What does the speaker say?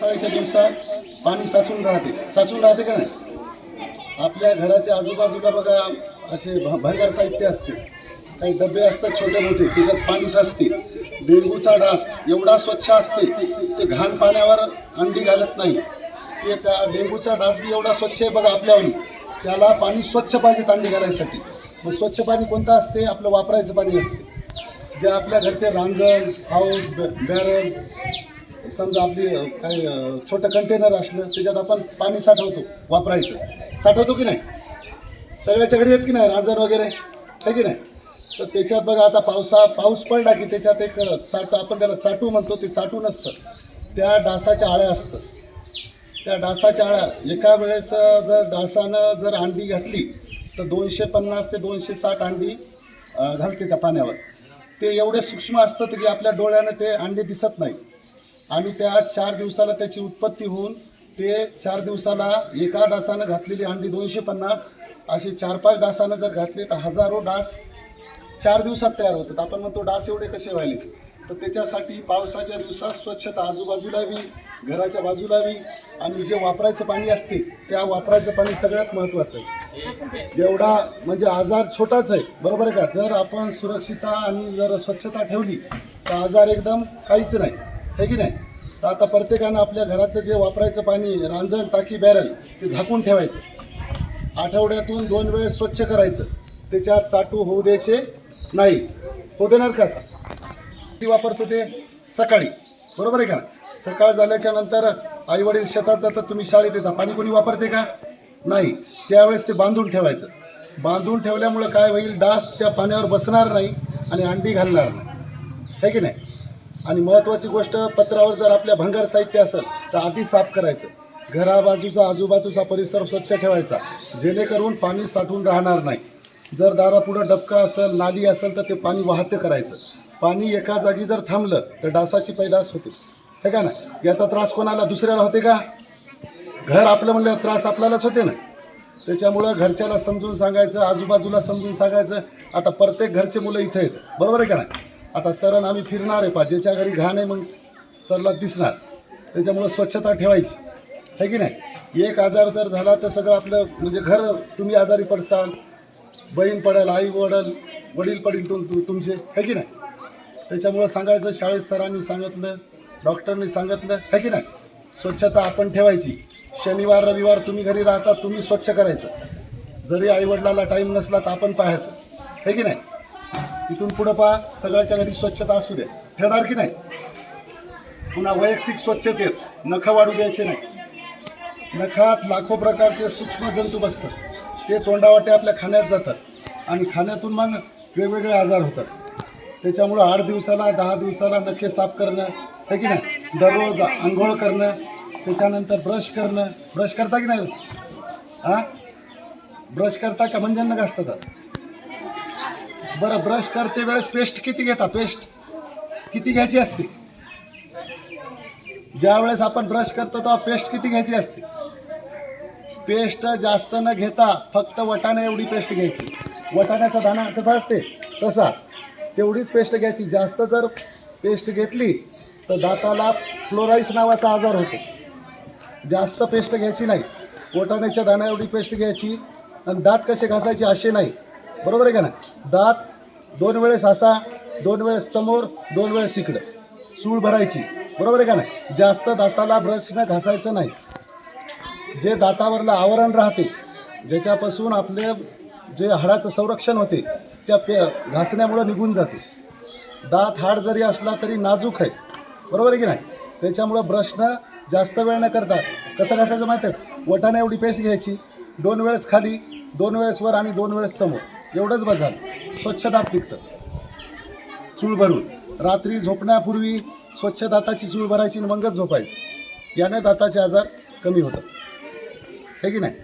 पावसाळ्याच्या दिवसात पाणी साचून राहते. साचून राहते का नाही? आपल्या घराच्या आजूबाजूला बघा असे भ- भंगार साहित्य असते. काही डबे असतात छोटे मोठे त्याच्यात पाणी साचते. डेंगूचा डास एवढा स्वच्छ असते ते घाण पाण्यावर अंडी घालत नाही. ते त्या डेंगूचा डास बी एवढा स्वच्छ आहे बघा आपल्यावर. त्याला पाणी स्वच्छ पाहिजे अंडी घालायसाठी. मग स्वच्छ पाणी कोणतं असते? आपलं वापरायचं पाणी असते. जे आपल्या घरचे रांजण हाऊस बॅरल समजा आपली काही छोटं कंटेनर असलं त्याच्यात आपण पाणी साठवतो वापरायचं. साठवतो की नाही? सगळ्याच्या घरी येत की नाही? रांजण वगैरे? आहे की नाही? तर त्याच्यात बघा आता पावसा पाऊस पडला की त्याच्यात एक साठ आपण त्याला साठू म्हणतो ते चाटू नसतं. त्या डासाच्या आळ्या असतं. त्या डासाच्या आळ्या एका वेळेस जर डासानं जर अंडी घातली तर दोनशे पन्नास ते दोनशे साठ अंडी घालते त्या पाण्यावर. ते एवढे सूक्ष्म असतं की आपल्या डोळ्यानं ते अंडे दिसत नाही. आणि त्या चार दिवसाला त्याची उत्पत्ती होऊन ते चार दिवसाला एका डासानं घातलेली अंडी दोनशे पन्नास असे चार पाच डासानं जर घातले तर हजारो डास चार दिवसात तयार होतात. आपण म्हणतो डास एवढे कसे व्हायले? तर त्याच्यासाठी पावसाच्या दिवसात स्वच्छता आजूबाजूला बी घराच्या बाजूला बी आणि जे वापरायचं पाणी असते त्या वापरायचं पाणी सगळ्यात महत्त्वाचं आहे. जेवढा म्हणजे आजार छोटाच आहे बरोबर आहे का? जर आपण सुरक्षितता आणि जर स्वच्छता ठेवली तर आजार एकदम काहीच नाही. आहे की नाही? तर आता प्रत्येकानं आपल्या घराचं जे वापरायचं पाणी रांजण टाकी बॅरल ते झाकून ठेवायचं. आठवड्यातून दोन वेळेस स्वच्छ करायचं. त्याच्यात चाटू होऊ द्यायचे नाही. होऊ देणार का आता? ती वापरतो ते सकाळी. बरोबर आहे का सकाळ झाल्याच्यानंतर आई वडील शेतात जातात तुम्ही शाळेत येता. पाणी कोणी वापरते का? नाही. त्यावेळेस ते बांधून ठेवायचं. बांधून ठेवल्यामुळं काय होईल? डास त्या पाण्यावर बसणार नाही आणि अंडी घालणार नाही. है की नाही? आणि महत्त्वाची गोष्ट पत्रावर जर आपल्या भंगार साहित्य असेल तर आधी साफ करायचं. घराबाजूचा आजूबाजूचा परिसर स्वच्छ ठेवायचा. जेणेकरून पाणी साठून राहणार नाही. जर दारापुढं डबका असेल नाली असेल तर ते पाणी वाहतं करायचं. पाणी एका जागी जर थांबलं तर डासाची पैदास होते. हे का ना? याचा त्रास कोणाला? दुसऱ्याला होते का? घर आपलं म्हणलं त्रास आपल्यालाच होते ना? त्याच्यामुळं घरच्याला समजून सांगायचं आजूबाजूला समजून सांगायचं. आता प्रत्येक घरचे मुलं इथं आहेत. बरोबर आहे का ना आता सरण आम्ही फिरणार आहे पा ज्याच्या घरी घाण आहे मग सरला दिसणार. त्याच्यामुळं स्वच्छता ठेवायची. है की नाही? एक आजार जर झाला तर सगळं आपलं म्हणजे घर तुम्ही आजारी पडसाल बहीण पडेल आई वडल वडील पडील तुम तुमचे. है की नाही? त्याच्यामुळं सांगायचं शाळेत सरांनी सांगितलं डॉक्टरनी सांगितलं है की नाही? स्वच्छता आपण ठेवायची. शनिवार रविवार तुम्ही घरी राहता तुम्ही स्वच्छ करायचं. जरी आईवडिलाला टाईम नसला तर आपण पाहायचं. है की नाही? इथून पुढं पहा सगळ्याच्या घरी स्वच्छता असू द्या. ठेवणार की नाही? पुन्हा वैयक्तिक स्वच्छतेत नखं वाढू द्यायचे नाही. नखात लाखो प्रकारचे सूक्ष्म जंतू बसतात. ते तोंडावाटे आपल्या खाण्यात जातात आणि खाण्यातून मग वेगवेगळे आजार होतात. त्याच्यामुळं आठ दिवसाला दहा दिवसाला नखे साफ करणं आहे की नाही? दररोज आंघोळ करणं त्याच्यानंतर ब्रश करणं. ब्रश करता की नाही? हां? ब्रश करता का? म्हणजे न घासतात बरं ब्रश करते वेळेस पेस्ट किती घेता? पेस्ट किती घ्यायची असते? ज्या वेळेस आपण ब्रश करतो तेव्हा पेस्ट किती घ्यायची असते? पेस्ट जास्त न घेता फक्त वटाणा एवढी पेस्ट घ्यायची. वटाण्याचा दाणा कसा असते? तसा. तेवढीच पेस्ट घ्यायची. जास्त जर पेस्ट घेतली तर दाताला फ्लोराईस नावाचा आजार होतो. जास्त पेस्ट घ्यायची नाही. वटाण्याच्या दाण्या एवढी पेस्ट घ्यायची. आणि दात कसे घासायचे असे नाही. बरोबर आहे का ना दात दोन वेळेस असा दोन वेळेस समोर दोन वेळेस इकडं. चूळ भरायची. बरोबर आहे का नाही? जास्त दाताला ब्रशनं घासायचं नाही. जे दातावरलं आवरण राहते ज्याच्यापासून आपले जे हाडाचं संरक्षण होते त्या पे घासण्यामुळं निघून जाते. दात हाड जरी असला तरी नाजूक आहे. बरोबर आहे की नाही? त्याच्यामुळं ब्रशनं जास्त वेळ न करता कसं घासायचं माहिती आहे वटाणा एवढी पेस्ट घ्यायची. दोन वेळेस खाली दोन वेळेस वर आणि दोन वेळेस समोर. एवढंच बस स्वच्छदात स्वच्छ दात निघतं चूळ भरून. रात्री झोपण्यापूर्वी स्वच्छ दाताची चूळ भरायची आणि मगच झोपायची. याने दाताचे आजार कमी होतात. हे की नाही?